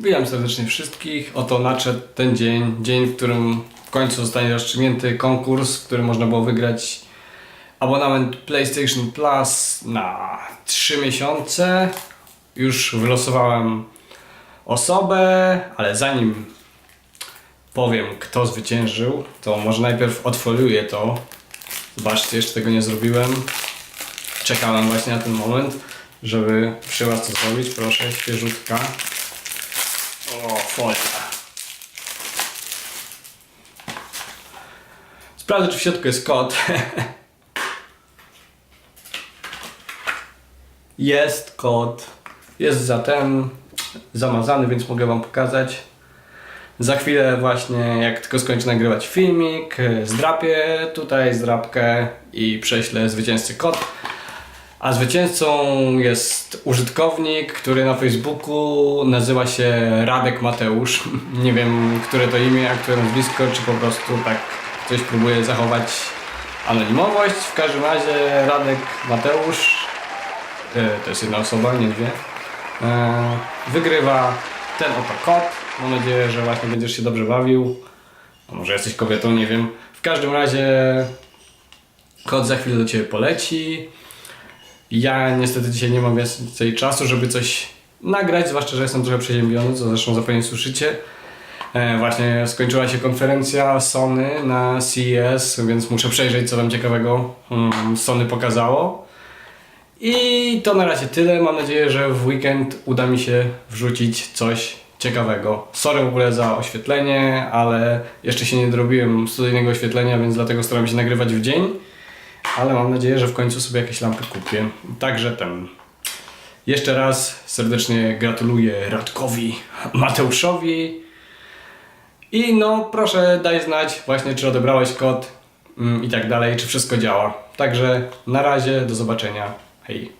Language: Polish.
Witam serdecznie wszystkich. Oto nadszedł ten dzień, dzień, w którym w końcu zostanie rozstrzygnięty konkurs, w którym można było wygrać abonament PlayStation Plus na 3 miesiące. Już wylosowałem osobę, ale zanim powiem, kto zwyciężył, to może najpierw odfoliuję to. Zobaczcie, jeszcze tego nie zrobiłem. Czekałem właśnie na ten moment, żeby przy Was to zrobić. Proszę, świeżutka. O, folia. Sprawdzę, czy w środku jest kod. jest kod. Jest zatem zamazany, więc mogę Wam pokazać. Za chwilę właśnie, jak tylko skończę nagrywać filmik, zdrapię tutaj zdrapkę i prześlę zwycięzcy kod. A zwycięzcą jest użytkownik, który na Facebooku nazywa się Radek Mateusz. Nie wiem, które to imię, a które nazwisko, czy po prostu tak ktoś próbuje zachować anonimowość. W każdym razie Radek Mateusz, e, to jest jedna osoba, nie dwie, e, wygrywa ten oto kod. Mam nadzieję, że właśnie będziesz się dobrze bawił. A może jesteś kobietą, nie wiem. W każdym razie kod za chwilę do Ciebie poleci. Ja niestety dzisiaj nie mam więcej czasu, żeby coś nagrać, zwłaszcza, że jestem trochę przeziębiony, co zresztą zapewne słyszycie. E, właśnie skończyła się konferencja Sony na CES, więc muszę przejrzeć, co tam ciekawego mm, Sony pokazało. I to na razie tyle. Mam nadzieję, że w weekend uda mi się wrzucić coś ciekawego. Sorry w ogóle za oświetlenie, ale jeszcze się nie dorobiłem studyjnego oświetlenia, więc dlatego staram się nagrywać w dzień. Ale mam nadzieję, że w końcu sobie jakieś lampy kupię. Także ten. Jeszcze raz serdecznie gratuluję Radkowi Mateuszowi. I no, proszę daj znać właśnie, czy odebrałeś kod mm, i tak dalej, czy wszystko działa. Także na razie, do zobaczenia. Hej.